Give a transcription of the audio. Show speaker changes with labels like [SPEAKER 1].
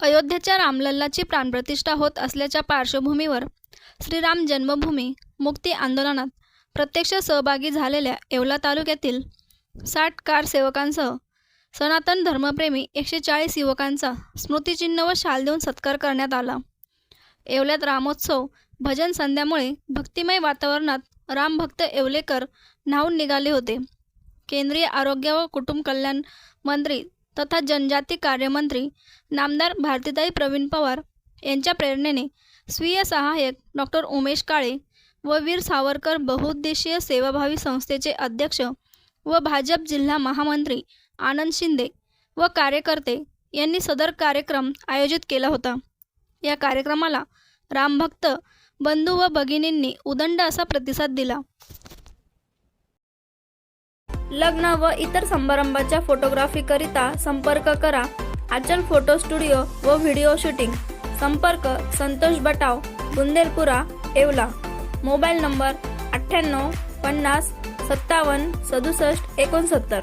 [SPEAKER 1] अयोध्येच्या रामलल्लाची प्राणप्रतिष्ठा होत असल्याच्या पार्श्वभूमीवर श्रीराम जन्मभूमी मुक्ती आंदोलनात प्रत्यक्ष सहभागी झालेल्या येवला तालुक्यातील साठ कार सेवकांसह सनातन धर्मप्रेमी एकशे चाळीस युवकांचा स्मृतिचिन्ह व शाल देऊन सत्कार करण्यात आला. येवल्यात रामोत्सव भजन संध्यामुळे भक्तिमय वातावरणात रामभक्त येवलेकर न्हावून निघाले होते. केंद्रीय आरोग्य व कुटुंब कल्याण मंत्री तथा जनजाती कार्यमंत्री नामदार भारतीताई प्रवीण पवार यांच्या प्रेरणेने स्वीय सहाय्यक डॉक्टर उमेश काळे व वीर सावरकर बहुउद्देशीय सेवाभावी संस्थेचे अध्यक्ष व भाजप जिल्हा महामंत्री आनंद शिंदे व कार्यकर्ते यांनी सदर कार्यक्रम आयोजित केला होता. या कार्यक्रमाला रामभक्त बंधू व भगिनींनी उदंड असा प्रतिसाद दिला. लग्न व इतर समारंभाच्या फोटोग्राफीकरिता संपर्क करा. आचल फोटो स्टुडिओ व व्हिडिओ शूटिंग. संपर्क संतोष बटाव बुंदेलपुरा येवला. मोबाईल नंबर अठ्ठ्याण्णव पन्नास सत्तावन्न सदुसष्ट एकोणसत्तर.